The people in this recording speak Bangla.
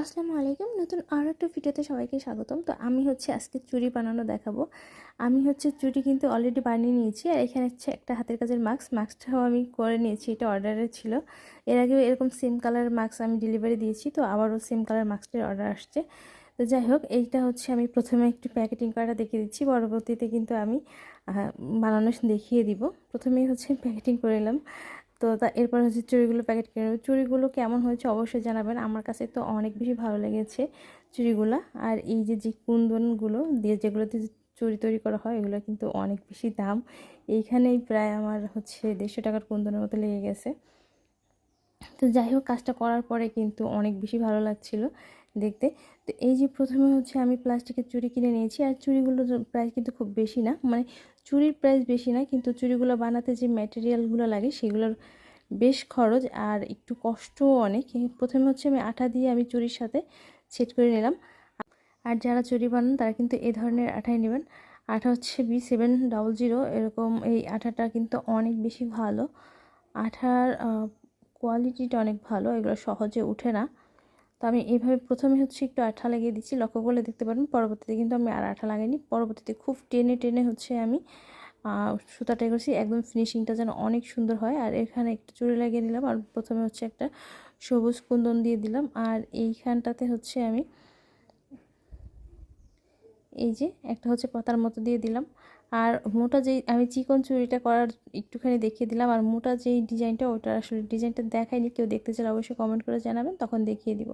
আসসালামু আলাইকুম। নতুন আরও একটা ভিডিওতে সবাইকে স্বাগতম। তো আমি হচ্ছে আজকে চুড়ি বানানো দেখাবো। আমি হচ্ছে চুড়ি কিন্তু অলরেডি বানিয়ে নিয়েছি আর এখানে হচ্ছে একটা হাতের কাজের মাস্ক মাস্কটাও আমি করে নিয়েছি, এটা অর্ডারে ছিল। এর আগেও এরকম সেম কালার মাস্ক আমি ডেলিভারি দিয়েছি, তো আবারও সেম কালার মাস্কটার অর্ডার আসছে। তো যাই হোক, এইটা হচ্ছে আমি প্রথমে একটু প্যাকেটিং করাটা দেখিয়ে দিচ্ছি। পরবর্তীতে কিন্তু আমি বানানো দেখিয়ে দিব। প্রথমেই হচ্ছে প্যাকেটিং করে নিলাম। তো এরপর হচ্ছে চুড়িগুলো প্যাকেট কিনে নেব। চুড়িগুলো কেমন হয়েছে অবশ্যই জানাবেন। আমার কাছে তো অনেক বেশি ভালো লেগেছে চুড়িগুলো। আর এই যে যে কুন্দনগুলো দিয়ে যেগুলোতে চুড়ি তৈরি করা হয়, এগুলো কিন্তু অনেক বেশি দাম। এইখানেই প্রায় আমার হচ্ছে দেড়শো টাকার কুন্দনের মতো লেগে গেছে। তো যাই হোক কাজটা করার পরে কিন্তু অনেক বেশি ভালো লাগছিল দেখতে। তো এই যে প্রথমে হচ্ছে আমি প্লাস্টিকের চুড়ি কিনে নিয়েছি, আর চুড়িগুলোর প্রাইস কিন্তু খুব বেশি না। মানে চুড়ির প্রাইস বেশি না, কিন্তু চুড়িগুলো বানাতে যে ম্যাটেরিয়ালগুলো লাগে সেগুলোর বেশ খরচ আর একটু কষ্টও অনেক। প্রথমে হচ্ছে আমি আঠা দিয়ে আমি চুরির সাথে সেট করে নিলাম। আর যারা চুরি বানান তারা কিন্তু এ ধরনের আঠাই নেবেন। আঠা হচ্ছে বি সেভেন ডবল জিরো এরকম এই আঠাটা কিন্তু অনেক বেশি ভালো। আঠার কোয়ালিটিটা অনেক ভালো, এগুলো সহজে উঠে না। তো আমি এইভাবে প্রথমে হচ্ছে একটু আঠা লাগিয়ে দিচ্ছি, লক্ষ্য করলে দেখতে পারেন পরবর্তীতে কিন্তু আমি আর আঠা লাগাইনি। পরবর্তীতে খুব টেনে টেনে হচ্ছে আমি সুতাটা করছি একদম ফিনিশিংটা যেন অনেক সুন্দর হয়। আর এখানে একটু চুড়ি লাগিয়ে নিলাম, আর প্রথমে হচ্ছে একটা সবুজ কুন্দন দিয়ে দিলাম। আর এইখানটাতে হচ্ছে আমি এই যে, একটা হচ্ছে পাতার মতো দিয়ে দিলাম। আর মোটা যেই, আমি চিকন চুরিটা করার একটুখানি দেখিয়ে দিলাম। আর মোটা যেই ডিজাইনটা, ওটা আসলে ডিজাইনটা দেখায়নি, কেউ দেখতে চাইলে অবশ্যই কমেন্ট করে জানাবেন, তখন দেখিয়ে দিব।